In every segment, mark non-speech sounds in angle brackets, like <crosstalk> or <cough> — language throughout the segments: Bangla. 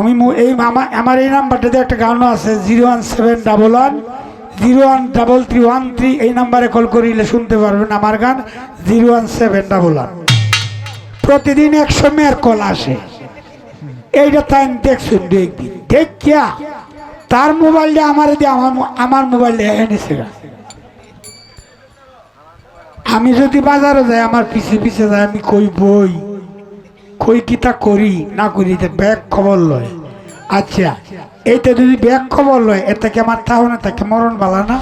আমি এই মামা, আমার এই নাম্বারটাতে একটা গানও আছে, zero one seven double one, zero one double three one three, এই নাম্বারে কল করিলে শুনতে পারবেন আমার গান, zero one seven double one. প্রতিদিন একশো মেয়ের কল আসে। এইটা তাই দেখছেন দু একদিন দেখিয়া তার মোবাইলটা আমার দিয়ে, আমার আমার মোবাইলটা এনেছে আমি যদি বাজারে যাই, আমার পিছে পিছে যাই আমি কই বই? কই কিতা করি? না করি, এটা ব্যাগ খবর লয়। আচ্ছা এইটা যদি ব্যাগ খবর লয় এটাকে কি আমার তাহলে তাকে মরণ বালা না?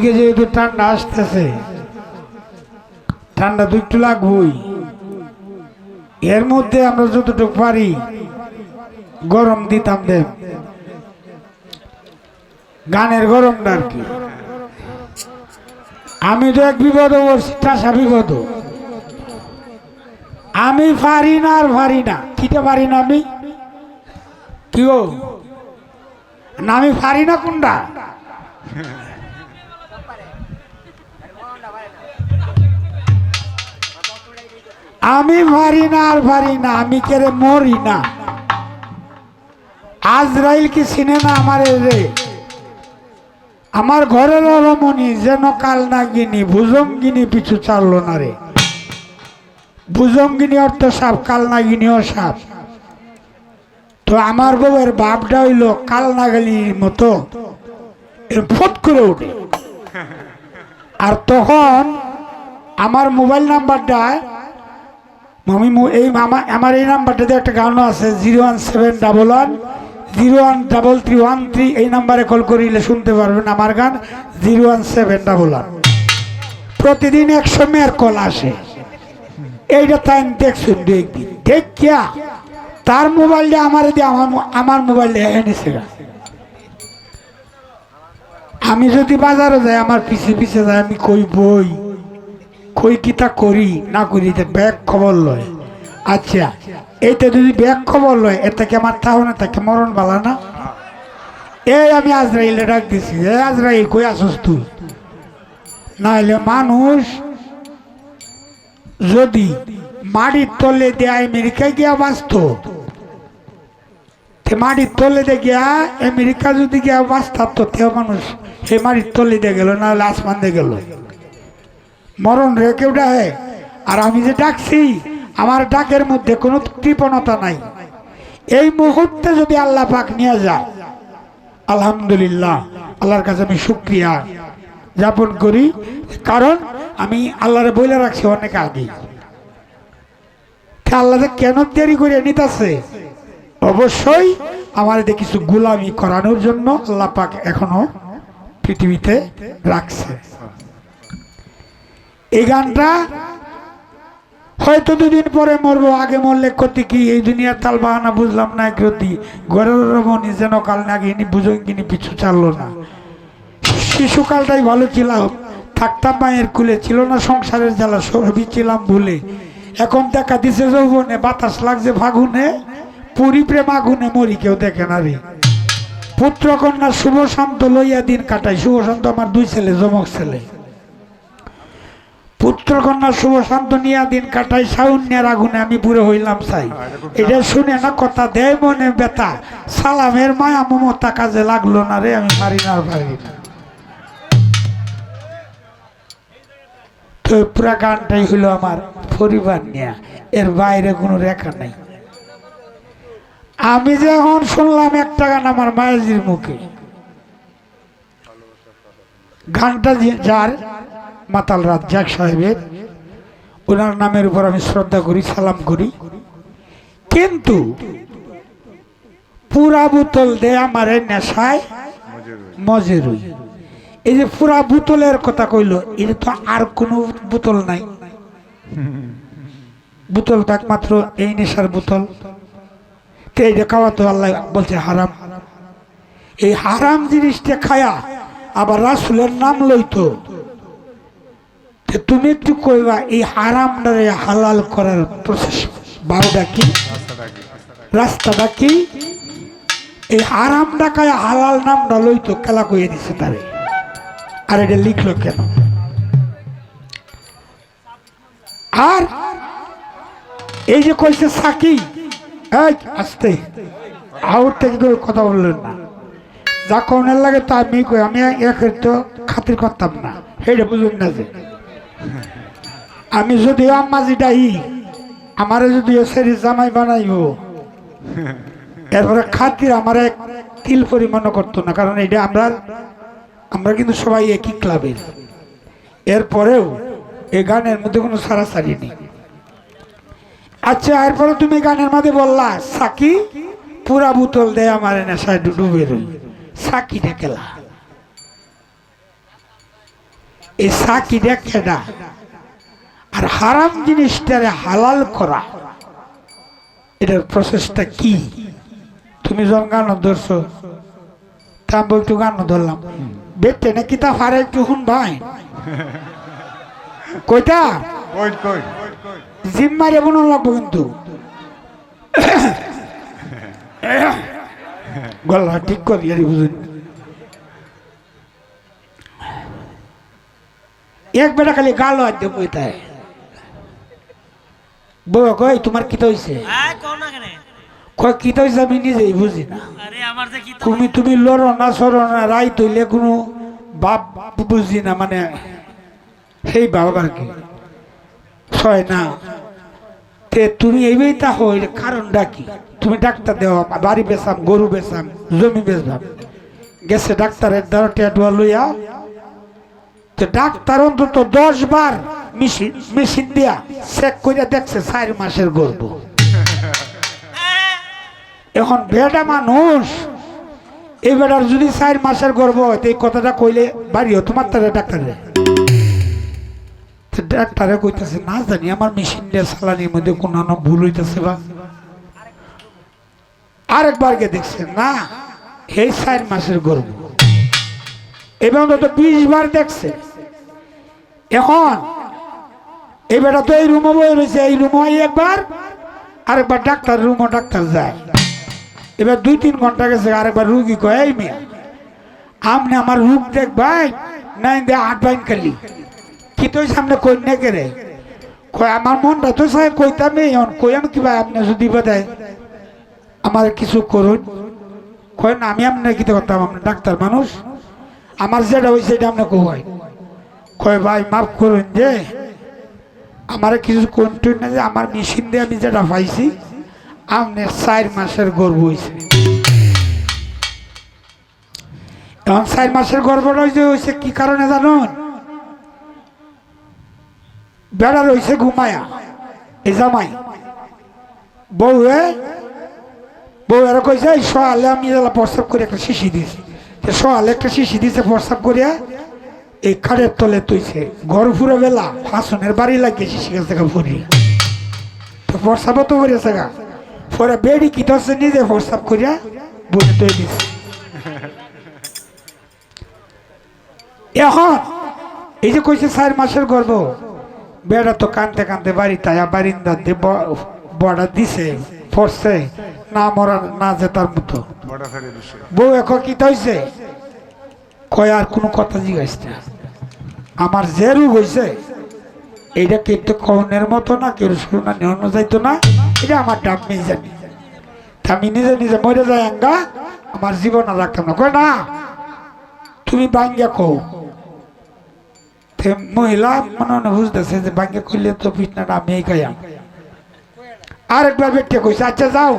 চতুর্দিকে যেহেতু ঠান্ডা আসতেছে, ঠান্ডা একটু লাগবই। এর মধ্যে আমরা যতটুকু পারি গরম দিতাম দেব। গানের গরমটা আর কি। আমি তো এক বিপদ টাসা বিপদ। আমি পারি না আর পারি না। কিটা পারি না আমি? কি না, আমি পারি না কোনটা? আমি পারি না আর পারি না, আমি কেড়ে মরি না। আজরাইল কি না আমার রে? আমার ঘরের রমণী যেন কাল না গিনি ভুজঙ্গিনী পিছু চাললো না রে। ভুজঙ্গিনী অর্থ সাপ, কাল না গিনিও সাপ। তো আমার বউয়ের বাপটা হইল কাল নাগালির মতো। ফট করে ওঠে। আর তখন আমার মোবাইল নাম্বারটা আমি মু- এই মামা, আমার এই নাম্বারটাতে একটা গানও আছে, zero one seven double one, zero one double three one three, এই নাম্বারে কল করিলে শুনতে পারবেন আমার গান, zero one seven double one. প্রতিদিন একশো মেয়ের কল আসে। এইটা তাই দেখছেন দু একদিন দেখিয়া তার মোবাইলটা আমার দিয়ে, আমার আমার মোবাইলটা এনেছে আমি যদি বাজারে যাই, আমার পিছে পিছে যাই আমি কই বই? কই কিতা করি? না করি ব্যাগ খবর লয়। আচ্ছা এইটা যদি ব্যাগ খবর লয় এতে কি আমার তাহলে তাকে মরণ বালা না? এই আমি আজরাইলে ডাক দিছি, এ আজরাইল, কই আসস তুই? নাহলে মানুষ যদি মাটির তলে দিয়ে আমেরিকায় গিয়া বাঁচত মাটির তলে দিয়ে গিয়া, আমেরিকা যদি গিয়া বাঁচতাম তো মানুষ সেই মাটির তলে দিয়ে গেল, নাহলে আসমান দিয়ে গেল। মরণ রে কেউ ডাকে আর আমি যে ডাকছি, আমার ডাকের মধ্যে কোনো কৃপণতা নাই। এই মুহূর্তে যদি আল্লাহ পাক নিয়ে যায়, আলহামদুলিল্লাহ, আল্লাহর কাছে আমি শুক্রিয়া যাপন করি। কারণ আমি আল্লাহরে বলে রাখছি অনেক আগে। আল্লাহ কেন দেরি করে নিতেছে? অবশ্যই আমাদের কিছু গুলামি করানোর জন্য আল্লাহ পাক এখনও পৃথিবীতে রাখছে। এই গানটা হয়তো দুদিন পরে মরবো, আগে মরলে ক্ষতি কি? এই দুনিয়ার তাল বাহানা বুঝলাম না ক্ষতি ঘরের রমণী যেন কাল না গিয়ে বুঝো কিনি পিছু ছাড়লো না। শিশুকালটাই ভালো ছিলাম। থাকতাম মায়ের কুলে, ছিল না সংসারের জ্বালা সবই ছিলাম ভুলে। এখন দেখা দিছে যৌবনে, বাতাস লাগছে ফাগুনে, পুরী প্রেম আগুনে মরি কেউ দেখে না রে। পুত্র কন্যা শুভ শান্ত লইয়া দিন কাটাই, শুভ শান্ত আমার দুই ছেলে জমক ছেলে। পুত্র কন্যা শুভ শান্ত নিয়া দিন কাটাই সাউন্যের আগুনে আমি পুরো হইলাম চাই এটা শুনে না কথা দেয় মনে বেতা সালামের মায়া মমতা কাজে লাগল না রে আমি পারি না পারি না। তো পুরা গানটাই হইল আমার পরিবার নিয়ে। এর বাইরে কোনো রেখা নাই। আমি যখন শুনলাম একটা গান আমার মায়াজির মুখে। গানটা যে- যার? মাতাল রাজ্জাক সাহেবের। ওনার নামের উপর আমি শ্রদ্ধা করি, সালাম করি। কিন্তু পুরা বোতল দে আমার নেশায় মজেরুই এই যে পুরা বোতলের কথা কইলো এটা তো আর কোনো বোতল নাই। বোতল তো একমাত্র এই নেশার বোতল। তো যে খাওয়া তো আল্লাহ বলছে হারাম। এই হারাম জিনিসটা খায়া আবার রাসুলের নাম লইতো। তুমি একটু কইবা, এই হারামটারে হালাল করার প্রসেস বারোটা কি? রাস্তাটা কি? এই হারাম ডাকায় হালাল নামটা লইতো খেলা কইয়ে দিছে তারে? আর এটা লিখলো কেন? আর এই যে কইছে সাকি আসতে, আউট থেকে কেউ কথা বললেন না। যা কনের লাগে তা আমি কই, আমি একের তো খাতির করতাম না। সেটা বুঝুন না যে। আমি যদি আম্মাজিটা ই আমারে যদি সেরি জামাই বানাইব। এরপরে খাতির আমার এক তিল পরিমাণও করতো না, কারণ এটা আমরা আমরা কিন্তু সবাই একই ক্লাবের। এরপরেও এই গানের মধ্যে কোনো সারাসারি নেই। আচ্ছা এরপরে তুমি গানের মধ্যে বললা, সাকি, পুরা বোতল দেয় আমার নেশায় ডুবে রই সাকি ডেকেলা এই সাকি ডেকেডা আর হারাম জিনিসটারে হালাল করা এটার প্রসেসটা কি? তুমি যখন গান ধরছো তা একটু গান ধরলাম। বেটে নাকি তা হারে একটু শুন ভাই। কইটা কই কই? জিম মারি এমন লাগবো কিন্তু। গলা ঠিক করি বুঝুন। এক বেটা খালি গালো আর দেবো তাই বউ কই তোমার কি কেন? কয় কি হয়েছে আমি নিজেই বুঝি না। আরে তুমি তুমি লড়ো না সরো না রাই তৈলে কোনো বাপ বুঝি না মানে সেই বাবার কি। ছয় না। তে তুমি এইভাবে তা হই কারণটা কি? তুমি ডাক্তার দেও বাড়ি বেসাম গরু বেসাম জমি বেসাম গেছে ডাক্তারের দ্বারা টেটুয়া লইয়া তো ডাক্তার অন্তত দশ বার মেশিন দিয়া চেক করে দেখছে চার মাসের গর্ব এখন বেটা মানুষ, এই বেটার যদি চার মাসের গর্ব হয় এই কথাটা কইলে বাড়িও তোমার তারা ডাক্তারে। ডাক্তারে কইতেছে, না জানি, আমার মেশিন দিয়ে সালানির মধ্যে কোনো ভুল হইতেছে বা। আরেকবার গে দেখছে, না, এই চার মাসের গর্ব এবং তো বিশ বার দেখছে। এখন এই বেটা তো এই রুমে বয়ে রয়েছে, এই রুমে একবার, আরেকবার ডাক্তার রুমও ডাক্তার যায়। এবার দুই তিন ঘণ্টা গেছে, আরেকবার রুগী কয় মেয়ে, আমনে আমার রূপ দেখ ভাই নাই দে আট বাইন খালি। কি তুই সামনে কই না কেরে কয়, আমার মনটা তো সাহেব কইতাম এই কি ভাই আপনি যদি বোধহয় আমার কিছু করুন। কয়, না, আমি আপনার কি করতাম আপনার ডাক্তার মানুষ, আমার যেটা হয়েছে এটা আপনি কই কয়, ভাই, মাফ করুন যে, আমার কিছু কোনটুই না যে, আমার মেশিন দিয়ে আমি যেটা পাইছি আপনার চার মাসের গর্ব হয়েছে এখন চার মাসের গর্ভটা হয়েছে হয়েছে কি কারণে জানুন? বেড়া রয়েছে ঘুমায়া। এই জামাই, বউ এ বউ এরা কইছে সকালে আমি প্রস্তাব করে একটা শিশি দিয়েছি তো সকালে একটা শিশি দিয়েছে প্রস্তাব করিয়া এই খাটের তলে তুইছে ঘর ফুরে বেলা হাসনের বাড়ি লাগিয়ে শিশি গাছ থেকে ফুরিয়ে তো গা। পরে বেড়ি কি ধরছে নিজে করিয়া বলে তৈরি দিছে এখন এই যে কইছে চার মাসের গর্ভ বেড়া তো কানতে কানতে বাড়ি তাইয়া বারিন্দা দিয়ে বর্ডার দিছে পড়ছে না মরার না জেতার মতো। বড় ফেরে বউ এখন কি হয়েছে কয় আর কোনো কথা জিজ্ঞাসা না আমার রোগ হয়েছে এইটা কিন্তু কনের মতো না, কেউ শুরু না নেওয়ানো যাইতো না? এটা আমার ডাব নেই জানি। আমি নিজে নিজে মরে যাই আঙ্গা, আমার জীবন আর রাখতাম না। কয় না, তুমি বাঙ্গা তে মহিলা মনে বুঝতেছে যে বাঙ্গা করলে তো পিঠনাটা আমি এই খাইয়াম। আরেকবার ব্যক্তি কইছে আচ্ছা যাও,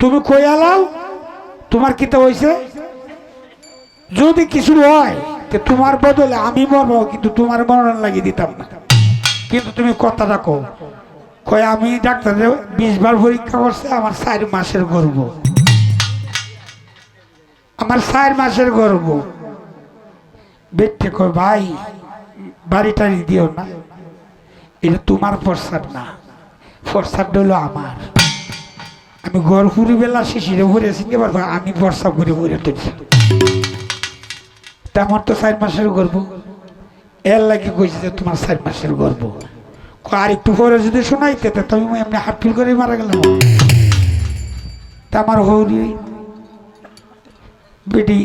তুমি কই আলাও তোমার কি তো হয়েছে যদি কিছু হয় তোমার বদলে আমি মরবো, কিন্তু তোমার মরণ লাগিয়ে দিতাম না। কিন্তু তুমি কথা রাখো কয়, আমি ডাক্তারের বিশ বার পরীক্ষা করছে, আমার চার মাসের গর্ব। আমার চার মাসের গর্ব। বেটে কয়, ভাই, বাড়ি টাড়ি দিও না। এটা তোমার প্রস্তাব না। প্রস্তাবটা হলো আমার। আমি ঘর ঘুরি বেলা শিশিরে ঘুরেছি এবার আমি বর্ষা ঘুরে ঘুরে তুলছি। তা আমার তো চার মাসের গর্ব। এর লাগে কইছে যে তোমার চার মাসের গর্ব। আর একটু পরে যদি শোনাইতে তা তুমি এমনি হাত ফিল করে মারা গেলাম তা আমার হৌরি বেটি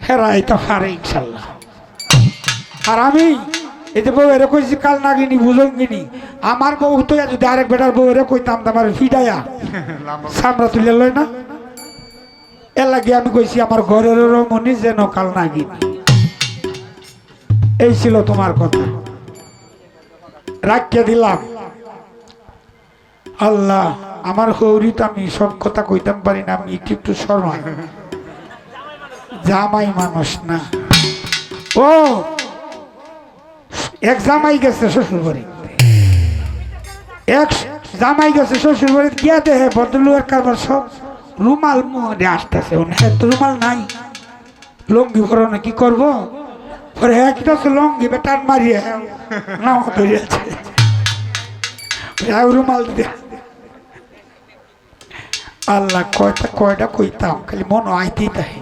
হেরা এটা পারে ইনশাল্লাহ। আর আমি এই যে বউ এরে কইছি কাল নাগিনি বুঝঙ্গিনি আমার বউ তো যদি আরেক বেটার <laughs> বউ এরে কইতাম তো আমার ফিডাইয়া সামরা তুলে লয় না? এর লাগে আমি কইছি, আমার ঘরের মনি যেন কাল নাগিনি এই ছিল তোমার কথা। রাখিয়ে দিলাম। আল্লাহ, আমার হৌরি তো আমি সব কথা কইতাম পারি না, আমি একটু একটু শর্মাই। জামাই মানুষ না। ও, এক জামাই গেছে শ্বশুর বাড়ি এক জামাই গেছে শ্বশুর বাড়ি গিয়া দেহে বদলুয়ার কারবার সব রুমাল মুখে আসতেছে। হ্যাঁ তো রুমাল নাই। লঙ্গি ভরো কি করব? পরে হ্যাঁ কি তো লঙ্গি বেটার মারিয়ে নাও ধরিয়েছে রুমাল দিয়ে আল্লাহ, কয়টা কয়টা কইতাম, খালি মন আইতেই তাই